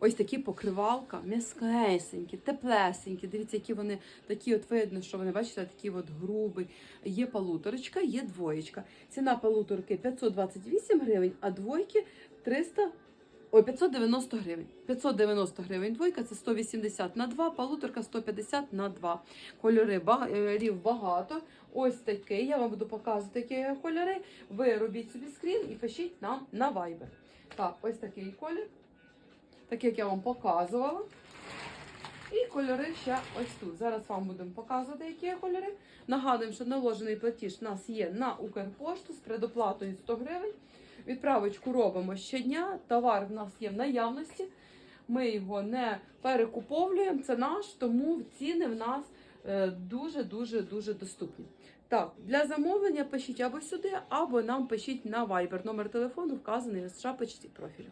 Ось такі покривалка, м'яскесенькі, теплесенькі. Дивіться, які вони такі, от видно, що вони, бачите, такі от грубі. Є полуторочка, є двоєчка. Ціна полуторки 528 гривень, а двойки 300 Ой, 590 гривень. 590 гривень двойка, це 180 на 2, полуторка 150 на 2. Кольори кольорів багато. Ось такий. Я вам буду показувати, які кольори. Ви робіть собі скрін і пишіть нам на Viber. Так, ось такий колір. Так як я вам показувала. І кольори ще ось тут. Зараз вам будемо показувати, які є кольори. Нагадуємо, що наложений платіж у нас є на Укрпошту з предоплатою 100 гривень. Відправочку робимо щодня. Товар в нас є в наявності. Ми його не перекуповуємо, це наш, тому ціни в нас дуже-дуже дуже доступні. Так, для замовлення пишіть або сюди, або нам пишіть на Viber. Номер телефону вказаний в шапочці профілю.